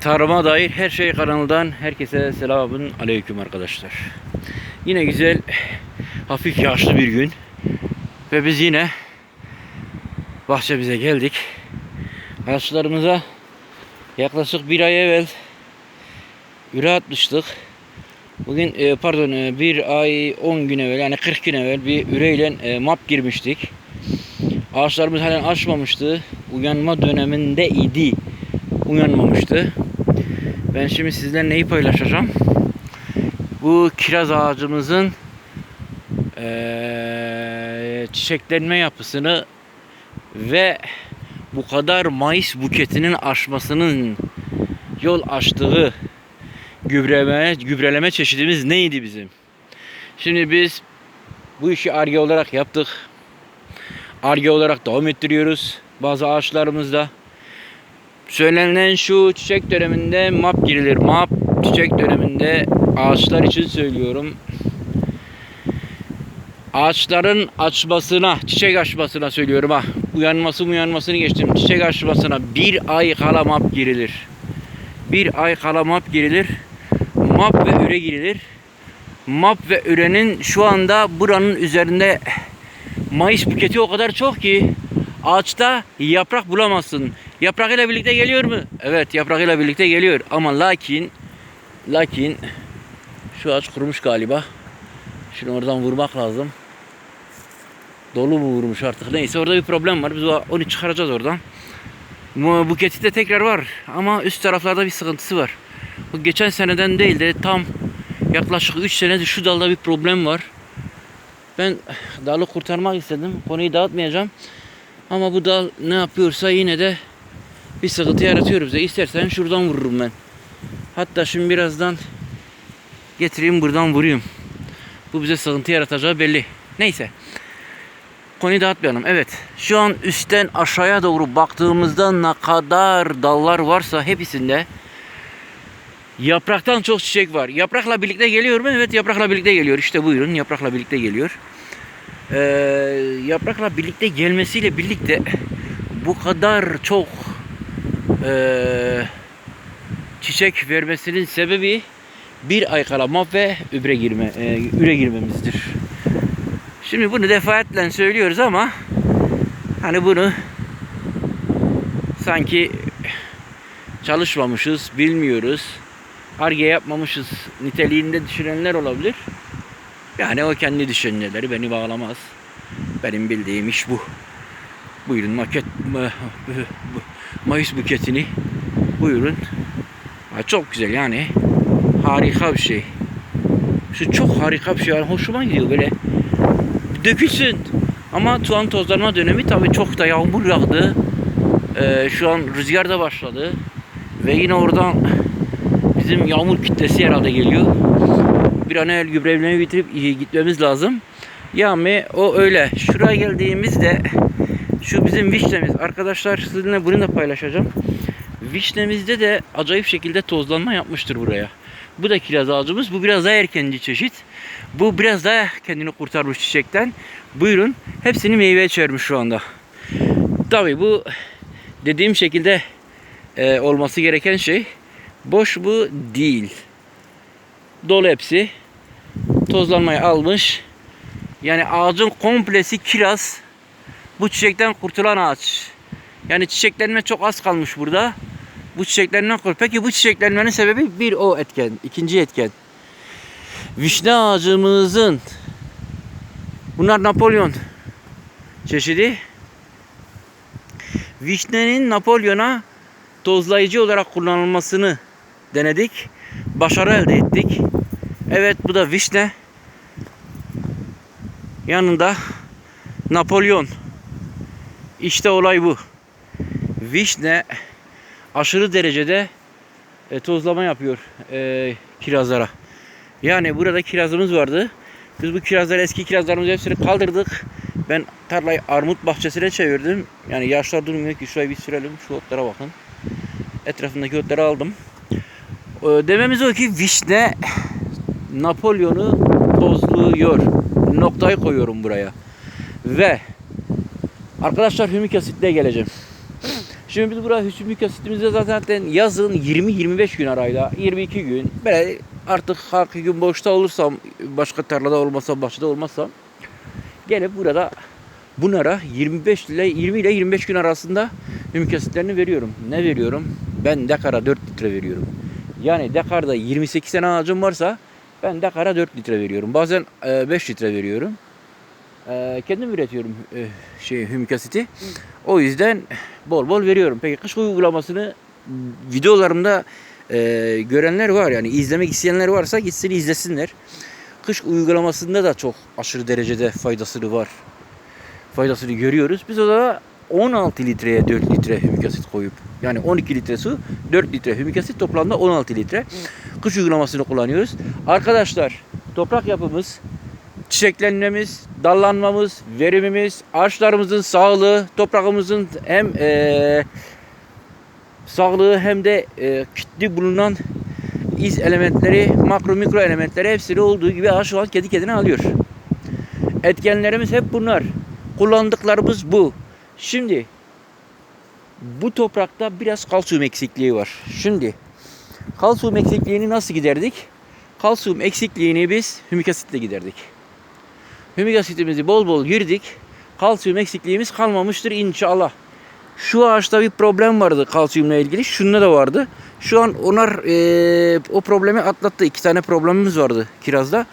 Tarıma dair her şey kanalından herkese selamun aleyküm arkadaşlar. Yine güzel, hafif yağışlı bir gün. Ve biz yine bahçemize geldik. Ağaçlarımıza yaklaşık bir ay evvel üre atmıştık. Bugün e, pardon e, bir ay 10 gün evvel yani 40 gün evvel bir üreyle e, map girmiştik. Ağaçlarımız halen açmamıştı. Uyanma döneminde idi. Uyanmamıştı. Ben şimdi sizlerle neyi paylaşacağım? Bu kiraz ağacımızın eee, çiçeklenme yapısını ve bu kadar mayıs buketinin aşmasının yol açtığı gübreleme, gübreleme çeşidimiz neydi bizim? Şimdi biz bu işi arge olarak yaptık. Arge olarak devam ettiriyoruz bazı ağaçlarımızda. Söylenen şu çiçek döneminde map girilir. Map çiçek döneminde ağaçlar için söylüyorum. Ağaçların açmasına, çiçek açmasına söylüyorum ha. Uyanması uyanmasını geçtim. Çiçek açmasına bir ay kala map girilir. Bir ay kala map girilir. Map ve üre girilir. Map ve ürenin şu anda buranın üzerinde Mayıs buketi o kadar çok ki ağaçta yaprak bulamazsın. Yaprakıyla birlikte geliyor mu? Evet yaprakıyla birlikte geliyor. Ama lakin lakin şu ağaç kurumuş galiba. Şunu oradan vurmak lazım. Dolu mu vurmuş artık neyse orada bir problem var. Biz onu çıkaracağız oradan. Bu buketi de tekrar var ama üst taraflarda bir sıkıntısı var. Bu geçen seneden değil de tam yaklaşık 3 senedir şu dalda bir problem var. Ben dalı kurtarmak istedim. Konuyu dağıtmayacağım. Ama bu dal ne yapıyorsa yine de bir sıkıntı yaratıyor bize. İstersen şuradan vururum ben. Hatta şimdi birazdan getireyim buradan vurayım. Bu bize sıkıntı yaratacağı belli. Neyse. Konuyu dağıtmayalım. Evet. Şu an üstten aşağıya doğru baktığımızda ne kadar dallar varsa hepsinde yapraktan çok çiçek var. Yaprakla birlikte geliyor mu? Evet yaprakla birlikte geliyor. İşte buyurun yaprakla birlikte geliyor. Ee, yaprakla birlikte gelmesiyle birlikte bu kadar çok ee, çiçek vermesinin sebebi bir ay kala map ve übre girme, e, üre girmemizdir. Şimdi bunu defaatle söylüyoruz ama hani bunu sanki çalışmamışız, bilmiyoruz, arge yapmamışız niteliğinde düşünenler olabilir. Yani o kendi düşünceleri beni bağlamaz. Benim bildiğim iş bu. Buyurun maket ma- bu- bu- Mayıs buketini buyurun. Ha, çok güzel yani. Harika bir şey. Şu çok harika bir şey. Yani hoşuma gidiyor böyle. Dökülsün. Ama tuğan tozlanma dönemi tabii çok da yağmur yağdı. Ee, şu an rüzgar da başladı. Ve yine oradan bizim yağmur kitlesi herhalde geliyor. Bir an evvel gübreleme bitirip gitmemiz lazım. Yani o öyle. Şuraya geldiğimizde şu bizim vişnemiz. Arkadaşlar sizinle bunu da paylaşacağım. Vişnemizde de acayip şekilde tozlanma yapmıştır buraya. Bu da kiraz ağacımız. Bu biraz daha erkenci çeşit. Bu biraz daha kendini kurtarmış çiçekten. Buyurun. Hepsini meyveye çevirmiş şu anda. Tabii bu dediğim şekilde e, olması gereken şey. Boş bu değil. Dolu hepsi. Tozlanmayı almış. Yani ağacın komplesi kiraz. Bu çiçekten kurtulan ağaç. Yani çiçeklenme çok az kalmış burada. Bu çiçeklenme kur. Peki bu çiçeklenmenin sebebi bir o etken. ikinci etken. Vişne ağacımızın bunlar Napolyon çeşidi. Vişnenin Napolyon'a tozlayıcı olarak kullanılmasını denedik. Başarı elde ettik. Evet bu da vişne. Yanında Napolyon. İşte olay bu. Vişne aşırı derecede e, tozlama yapıyor e, kirazlara. Yani burada kirazımız vardı. Biz bu kirazları eski kirazlarımızı hepsini kaldırdık. Ben tarlayı armut bahçesine çevirdim. Yani yaşlar durmuyor ki şurayı bir sürelim. Şu otlara bakın. Etrafındaki otları aldım. E, dememiz o ki vişne Napolyon'u tozluyor. Noktayı koyuyorum buraya. Ve arkadaşlar hümik asitle geleceğim. Şimdi biz burada hüsmük asitimizde zaten yazın 20-25 gün arayla 22 gün böyle artık hangi gün boşta olursam başka tarlada olmasam bahçede olmazsam gelip burada bunlara 25 ile 20 ile 25 gün arasında hümük asitlerini veriyorum. Ne veriyorum? Ben dekara 4 litre veriyorum. Yani dekarda 28 tane ağacım varsa ben dekara 4 litre veriyorum. Bazen e, 5 litre veriyorum. E, Kendim üretiyorum e, şey hümük asiti. O yüzden bol bol veriyorum. Peki kış uygulamasını videolarımda e, görenler var yani izlemek isteyenler varsa gitsin izlesinler. Kış uygulamasında da çok aşırı derecede faydasını var. Faydasını görüyoruz. Biz o da 16 litreye 4 litre hümik asit koyup yani 12 litre su 4 litre hümik asit toplamda 16 litre kış uygulamasını kullanıyoruz. Arkadaşlar toprak yapımız çiçeklenmemiz, dallanmamız, verimimiz, ağaçlarımızın sağlığı, toprağımızın hem eee, sağlığı hem de eee kitli bulunan iz elementleri, makro mikro elementleri hepsini olduğu gibi ağaç şu an kedi kedine alıyor. Etkenlerimiz hep bunlar. Kullandıklarımız bu. Şimdi bu toprakta biraz kalsiyum eksikliği var. Şimdi kalsiyum eksikliğini nasıl giderdik? Kalsiyum eksikliğini biz hümik asitle giderdik. Hümik bol bol girdik. Kalsiyum eksikliğimiz kalmamıştır inşallah. Şu ağaçta bir problem vardı kalsiyumla ilgili. Şunda da vardı. Şu an onlar eee, o problemi atlattı. İki tane problemimiz vardı kirazda.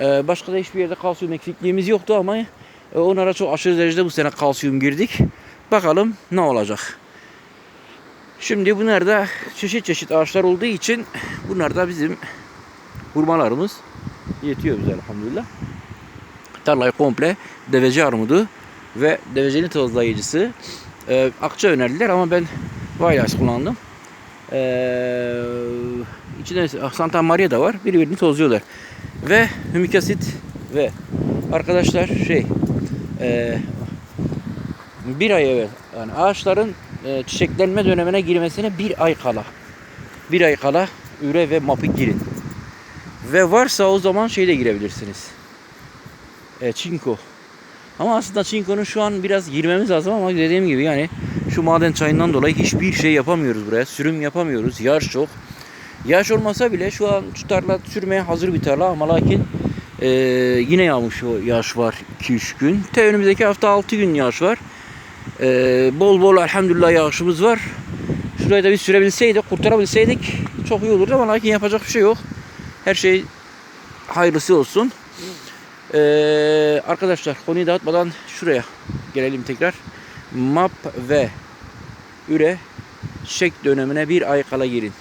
Eee, başka da hiçbir yerde kalsiyum eksikliğimiz yoktu ama e, onlara çok aşırı derecede bu sene kalsiyum girdik. Bakalım ne olacak. Şimdi bunlar da çeşit çeşit ağaçlar olduğu için bunlar da bizim hurmalarımız yetiyor bize elhamdülillah. Tarlayı komple deveci armudu ve deveceli tozlayıcısı e, akça önerdiler ama ben Vaylas kullandım. E, içinde Santa Maria da var. Birbirini tozluyorlar. Ve hümik asit ve arkadaşlar şey e, bir ay evvel yani ağaçların e, çiçeklenme dönemine girmesine bir ay kala bir ay kala üre ve mapı girin. Ve varsa o zaman şeyde girebilirsiniz. E, çinko. Ama aslında çinkonun şu an biraz girmemiz lazım ama dediğim gibi yani şu maden çayından dolayı hiçbir şey yapamıyoruz buraya. Sürüm yapamıyoruz. Yağış çok. Yağış olmasa bile şu an şu tarla sürmeye hazır bir tarla ama lakin e, yine yağmış o yağış var 2-3 gün. Te önümüzdeki hafta 6 gün yağış var. E, bol bol elhamdülillah yağışımız var. Şurayı da bir sürebilseydik, kurtarabilseydik çok iyi olurdu ama lakin yapacak bir şey yok. Her şey hayırlısı olsun. Ee, arkadaşlar konuyu dağıtmadan şuraya gelelim tekrar. MAP ve üre çiçek dönemine bir ay kala girin.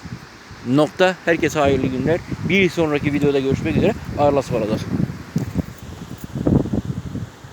Nokta. Herkese hayırlı günler. Bir sonraki videoda görüşmek üzere. Ağırlas paralar.